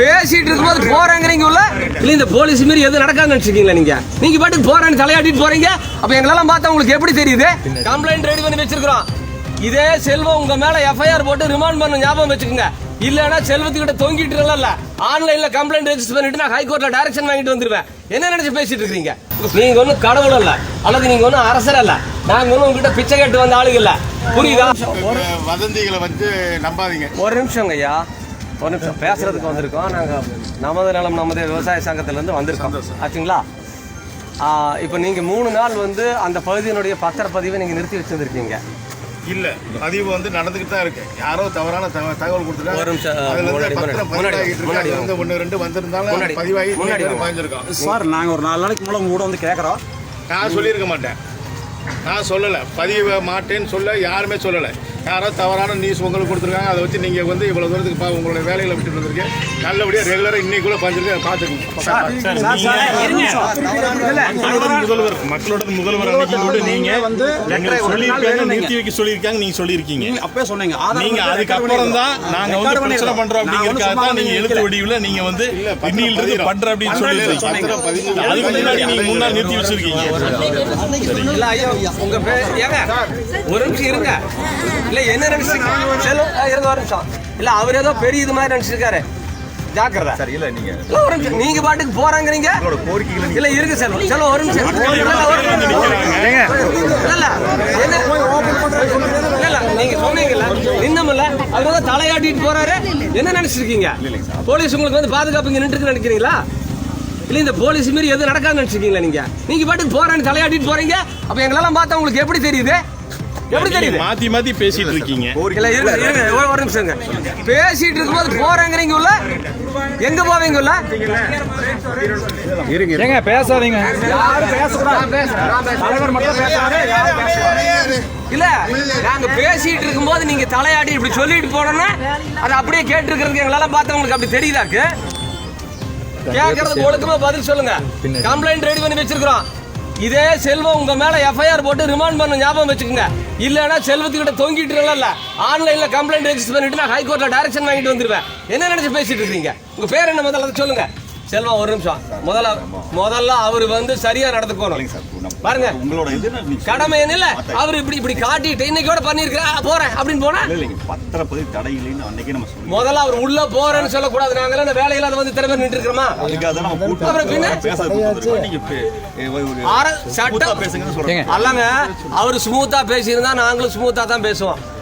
பேசிட்டு இருக்கும்போது போறாங்கிறீங்க உள்ள இல்ல இந்த போலீஸ் மாரி எது நடக்காதுன்னு நினைச்சிருக்கீங்களா நீங்க? நீங்க பாட்டுக்கு போறேன்னு தலையாட்டிட்டு போறீங்க. அப்ப எங்களெல்லாம் பார்த்தா உங்களுக்கு எப்படி தெரியுது? கம்ப்ளைண்ட் ரெடி பண்ணி வச்சிருக்கிறோம். இதே செல்வம் உங்க மேல எஃப்ஐஆர் போட்டு ரிமாண்ட் பண்ண ஞாபகம் வச்சுக்கோங்க. இல்லனா செல்வத்துக்கிட்ட தொங்கிட்டு இல்ல ஆன்லைன்ல கம்ப்ளைண்ட் ரெஜிஸ்டர் பண்ணிட்டு நான் ஹைகோர்ட்ல டைரக்ஷன் வாங்கிட்டு வந்துருவேன். என்ன நினைச்சு பேசிட்டு இருக்கீங்க? நீங்க ஒன்றும் கடவுள் இல்ல அல்லது நீங்க ஒன்றும் அரசர் அல்ல. நாங்க ஒன்றும் உங்ககிட்ட பிச்சை கேட்டு வந்த ஆளுங்க இல்ல. புரியுதா? வதந்திகளை வந்து நம்பாதீங்க. ஒரு நிமிஷங்க ஐயா. ஒரு நிமிஷம். பேசுறதுக்கு வந்திருக்கோம். நாங்க நமது நலம் நமது விவசாய சங்கத்துல இருந்து வந்திருக்கோம் ஆச்சுங்களா? இப்போ நீங்க மூணு நாள் வந்து அந்த பகுதியினுடைய பத்திரப்பதிவை நீங்க நிறுத்தி வச்சிருந்திருக்கீங்க. இல்ல பதிவு வந்து நடந்துகிட்டு தான் இருக்கு. யாரோ தவறான தகவல் வந்து ஒன்று ரெண்டு வந்திருந்தாலும் முன்னாடி, பதிவாகி. பாய்ஞ்சிருக்கோம். சார் நாங்கள் ஒரு நாலு நாளைக்கு மூலம் உங்க கூட வந்து கேட்குறோம் நான் சொல்லியிருக்க மாட்டேன். நான் சொல்லலை. பதிவு மாட்டேன்னு சொல்ல யாருமே சொல்லலை. யாரோ தவறான நியூஸ் உங்களுக்கு கொடுத்துருக்காங்க. அதை வச்சு நீங்கள் வந்து இவ்வளோ தூரத்துக்கு பா உங்களுடைய வேலைகளை விட்டுட்டு வந்திருக்கேன் நல்லபடியாக ரெகுலராக இன்னைக்குள்ள பாஞ்சிருக்கு. அதை பார்த்துக்கோங்க. முதல்வர் மக்களோட முதல்வர் அன்னைக்கு கூட நீங்க வந்து சொல்லியிருக்காங்க நிறுத்தி வைக்க சொல்லியிருக்காங்க நீங்க சொல்லியிருக்கீங்க. அப்பவே சொன்னீங்க. நீங்க அதுக்கப்புறம் தான் நாங்க வந்து பிரச்சனை. பண்றோம் அப்படிங்கறதுக்காக தான் நீங்க வந்து எழுத்து வடிவுல நீங்க வந்து இன்னில இருந்து பண்ற அப்படின்னு பதிவு அதுக்கு முன்னாடி நீங்க முன்னாடி நிறுத்தி வச்சிருக்கீங்க. இல்ல ஐயா உங்க பேர் ஏங்க? ஒரு நிமிஷம் இருங்க. இல்ல என்ன நினைச்சிருக்கீங்க செல்வம் ஆ, இருங்க ஒரு நிமிஷம். இல்ல அவர் ஏதோ பெரிய இது மாதிரி நினைச்சிருக்காரு. ஜாக்கிரதை. சரி இல்ல நீங்க இல்ல, ஒரு நிமிஷம். நீங்க பாட்டுக்கு போறாங்கிறீங்க? கோரிக்கைகளை இல்ல இருக்கு செல்வம் செல்வம் ஒரு நிமிஷம். இல்ல, இல்ல. இல்ல, நீங்க சொன்னீங்கல்ல. இன்னும்ல அவர் தலையாட்டிட்டு போறாரு. என்ன நினைச்சிருக்கீங்க? போலீஸ் உங்களுக்கு வந்து பாதுகாப்பு இங்க நின்று நினைக்கிறீங்களா? இல்ல இந்த போலீஸ் மாரி எது நடக்காதுன்னு நினைச்சிருக்கீங்களா நீங்க? நீங்க பாட்டுக்கு போறேன்னு தலையாட்டிட்டு போறீங்க. அப்ப எங்களெல்லாம் பார்த்தா உங்களுக்கு எப்படி தெரியுது? எப்படி தெரியுது? நீங்க மாத்தி மாத்தி பேசிட்டு இருக்கீங்க. இல்ல இருங்க இருங்க ஒரு- ஒரு நிமிஷங்க பேசிட்டு இருக்கும்போது போறாங்கிறீங்க உள்ள? எங்க போவீங்க உள்ள? ஏங்க பேசாதீங்க. யாரும் பேசக்கூடாது. இல்ல நாங்க பேசிட்டு இருக்கும்போது நீங்க தலையாடி இப்படி சொல்லிட்டு போனோம்னா அதை அப்படியே கேட்டு இருக்கிறதுக்கு எங்களால பார்த்தா உங்களுக்கு அப்படி தெரியுதாக்கு கேட்கறதுக்கு ஒழுக்கமா பதில் சொல்லுங்க. கம்ப்ளைண்ட் ரெடி பண்ணி வச்சிருக்கிறோம். இதே செல்வம் உங்க மேல எஃப்ஐஆர் போட்டு ரிமாண்ட் பண்ண ஞாபகம் வச்சுக்கோங்க. இல்லைன்னா செல்வத்துக்கிட்ட தொங்கிட்டு இருக்கல ஆன்லைன்ல கம்ப்ளைண்ட் ரெஜிஸ்டர் பண்ணிட்டு நான் ஹைகோர்ட்ல டைரக்ஷன் வாங்கிட்டு வந்துருவேன். என்ன நினைச்சு பேசிட்டு இருக்கீங்க? உங்க பேர் என்ன முதல்ல சொல்லுங்க. செல்வம் ஒரு நிமிஷம். முதல்ல முதல்ல அவர் வந்து சரியா நடந்துக்கணும். பாருங்க. உங்களோட என்ன நீங்க கடமை என்ன இல்ல அவர் இப்படி இப்படி காட்டிட்டு இன்னைக்கோட பண்ணிருக்கிறா போறேன் அப்படின்னு போனா? இல்ல இல்லைங்க பத்திரப்பதிவு தடை இல்லைன்னு அன்னைக்கே நம்ம சொல்லி முதல்ல அவர் உள்ள போறேன்னு சொல்லக்கூடாது நாங்களாம் இந்த வேலையில அதை வந்து திறமை நின்று இருக்கிறோமா? அப்புறம் பின்ன? நீங்க சட்டம்? அல்லங்க அவர் ஸ்மூத்தா பேசியிருந்தா நாங்களும் ஸ்மூத்தா தான் பேசுவோம்.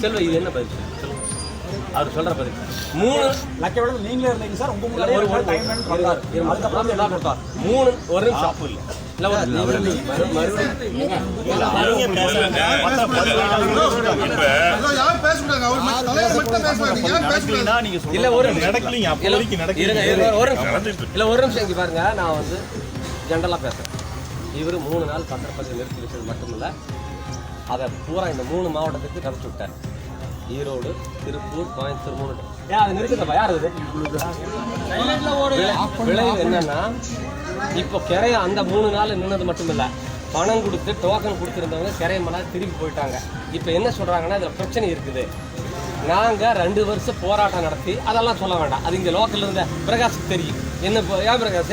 செல்வ இது என்ன பதில்? அவர் சொல்ற பதில். மூணு. லக்க விட நீங்களே இருந்தீங்க சார். உங்க முன்னாடியே ஒரு- ஒரு- டைம் கொடுத்தாரு அதுக்கப்புறம் என்ன கொடுத்தார்? மூணு ஒரு நிமிஷம். இல்ல ஒரு. இல்ல ஒரு நிமிஷம். இல்ல, ஒரு இங்க பாருங்க. நான் வந்து ஜென்ரலா பேசுறேன். இவர் மூணு நாள் பத்திரப்பதிவு நிறுத்தி வச்சது மட்டும் இல்ல அதை பூரா இந்த மூணு மாவட்டத்துக்கு கதைச்சு விட்டார் ஈரோடு திருப்பூர் கோயம்புத்தூர் மூணு ஏன் அதை யார் விளைவு என்னன்னா இப்போ கிரைய அந்த மூணு நாள் நின்னது மட்டும் இல்லை பணம் கொடுத்து டோக்கன் கொடுத்துருந்தவங்க கிரைய மலா திருப்பி போயிட்டாங்க. இப்போ என்ன சொல்கிறாங்கன்னா இதில் பிரச்சனை இருக்குது. நாங்கள் ரெண்டு வருஷம் போராட்டம் நடத்தி அதெல்லாம் சொல்ல வேண்டாம். அது இங்கே லோக்கலில் இருந்த பிரகாஷுக்கு தெரியும். என்ன ஏன் பிரகாஷ்?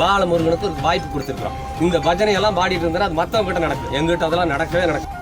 பாலமுருகனுக்கு ஒரு வாய்ப்பு கொடுத்துருக்குறோம். இந்த பஜனை எல்லாம் பாடிட்டு இருந்தா அது மற்றவங்க கிட்ட நடக்கும். எங்கிட்ட அதெல்லாம் நடக்கவே நடக்கும்